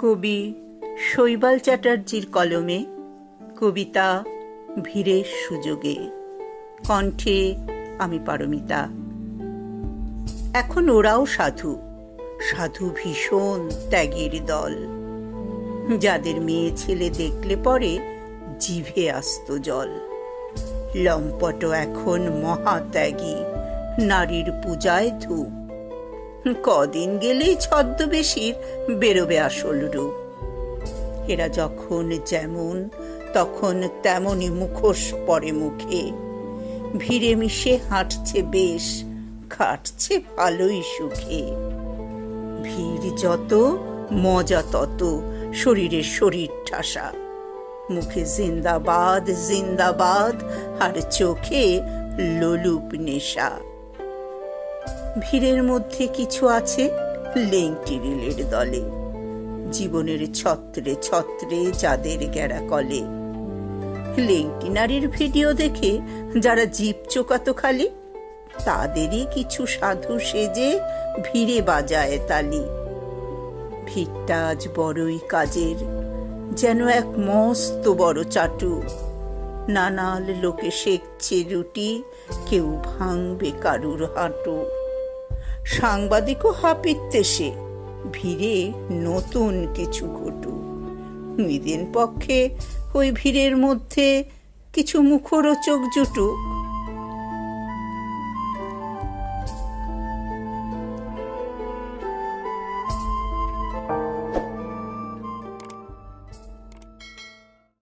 কবি শৈবাল চ্যাটার্জির কলমে কবিতা ভিড়ের সুযোগে। কণ্ঠে আমি পারমিতা। এখন ওরাও সাধু। সাধু ভীষণ ত্যাগের দল। যাদের মেয়ে ছেলে দেখলে পরে জিভে আসত জল। লম্পট এখন মহাত্যাগী। নারীর পূজায় ধূপ। কদিন গেলেই ছদ্মবেশীর বেরোবে আসল রূপ। এরা যখন যেমন, তখন তেমনই মুখোশ পরে মুখে। ভিড়ে মিশে হাঁটছে বেশ, খাটছে ভালোই সুখে। ভিড় যত, মজা তত, শরীরে শরীর ঠাসা। মুখে জিন্দাবাদ জিন্দাবাদ, আর চোখে লোলুপ নেশা। ভিড়ের মধ্যে কিছু আছে? লেংটি রিলের দলে। জীবনের ছত্রে ছত্রে যাদের গেরা কলে। লেংটি নারীর ভিডিও দেখে যারা জীব চোকাতো খালি, তাদেরই কিছু সাধু সেজে ভিড়ে বাজায় তালি। ভিড়টা আজ বড়ই কাজের, যেন এক মস্ত বড় চাটু। নানাল লোকে শেখছে রুটি, কেউ ভাঙবে কারুর হাঁটু। সাংবাদিকও হাপিত্যে সে, ভিড়ে নতুন কিছু ঘটু। মিদিন পক্ষে ওই ভিড়ের মধ্যে কিছু মুখরোচক জুটুক।